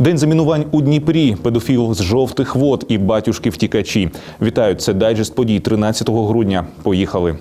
День замінувань у Дніпрі, педофіл з жовтих вод і батюшки втікачі. Вітаю, це дайджест подій 13 грудня. Поїхали.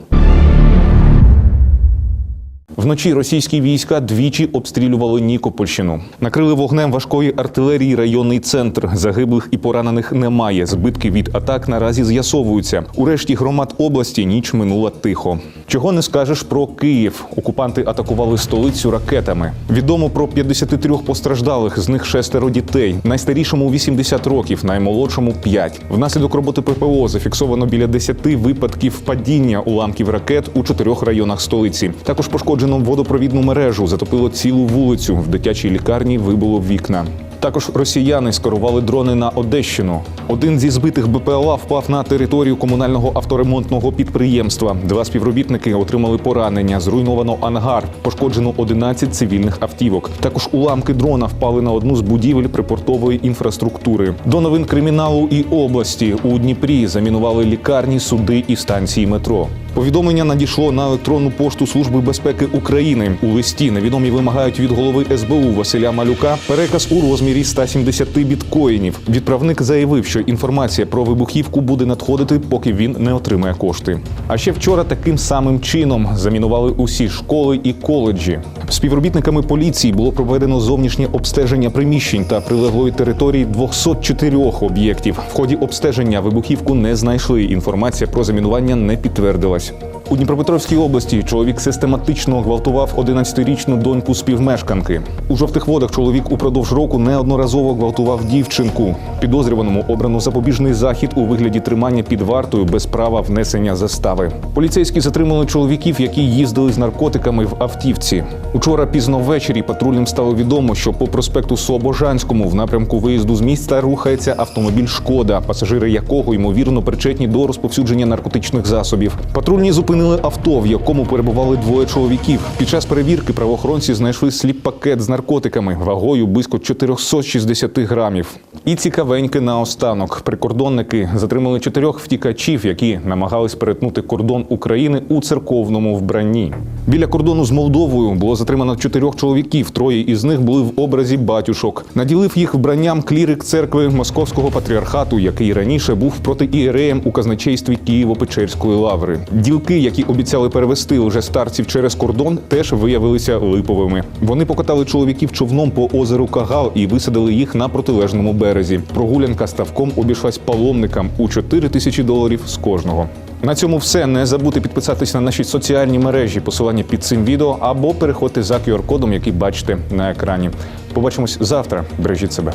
Вночі російські війська двічі обстрілювали Нікопольщину. Накрили вогнем важкої артилерії районний центр. Загиблих і поранених немає. Збитки від атак наразі з'ясовуються. У решті громад області ніч минула тихо. Чого не скажеш про Київ? Окупанти атакували столицю ракетами. Відомо про 53 постраждалих, з них шестеро дітей. Найстарішому 80 років, наймолодшому 5. Внаслідок роботи ППО зафіксовано біля 10 випадків падіння уламків ракет у чотирьох районах столиці. Також пошкоджено водопровідну мережу, затопило цілу вулицю. В дитячій лікарні вибуло вікна. Також росіяни скерували дрони на Одещину. Один зі збитих БПЛА впав на територію комунального авторемонтного підприємства. Два співробітники отримали поранення. Зруйновано ангар, пошкоджено 11 цивільних автівок. Також уламки дрона впали на одну з будівель припортової інфраструктури. До новин криміналу і області у Дніпрі замінували лікарні, суди і станції метро. Повідомлення надійшло на електронну пошту Служби безпеки України. У листі невідомі вимагають від голови СБУ Василя Малюка переказ у розмірі 170 біткоїнів. Відправник заявив, що інформація про вибухівку буде надходити, поки він не отримає кошти. А ще вчора таким самим чином замінували усі школи і коледжі. Співробітниками поліції було проведено зовнішнє обстеження приміщень та прилеглої території 204 об'єктів. В ході обстеження вибухівку не знайшли. Інформація про замінування не підтвердилась. Побачимось. У Дніпропетровській області чоловік систематично гвалтував 11-річну доньку співмешканки. У жовтих водах чоловік упродовж року неодноразово гвалтував дівчинку. Підозрюваному обрано запобіжний захід у вигляді тримання під вартою без права внесення застави. Поліцейські затримали чоловіків, які їздили з наркотиками в автівці. Учора пізно ввечері патрульним стало відомо, що по проспекту Слобожанському в напрямку виїзду з міста рухається автомобіль Шкода, пасажири якого ймовірно причетні до розповсюдження наркотичних засобів. Патрульні зупинили авто, в якому перебували двоє чоловіків. Під час перевірки правоохоронці знайшли сліп-пакет з наркотиками вагою близько 460 грамів. І цікавеньке наостанок. Прикордонники затримали чотирьох втікачів, які намагались перетнути кордон України у церковному вбранні. Біля кордону з Молдовою було затримано чотирьох чоловіків. Троє із них були в образі батюшок. Наділив їх вбранням клірик церкви Московського патріархату, який раніше був протиієреєм у казначействі Києво-Печерської лаври. Ділки, які обіцяли перевести лжестарців через кордон, теж виявилися липовими. Вони покатали чоловіків човном по озеру Кагал і висадили їх на протилежному березі. Прогулянка ставком обійшлась паломникам у 4 тисячі доларів з кожного. На цьому все. Не забудьте підписатися на наші соціальні мережі, посилання під цим відео або переходьте за QR-кодом, який бачите на екрані. Побачимось завтра. Бережіть себе.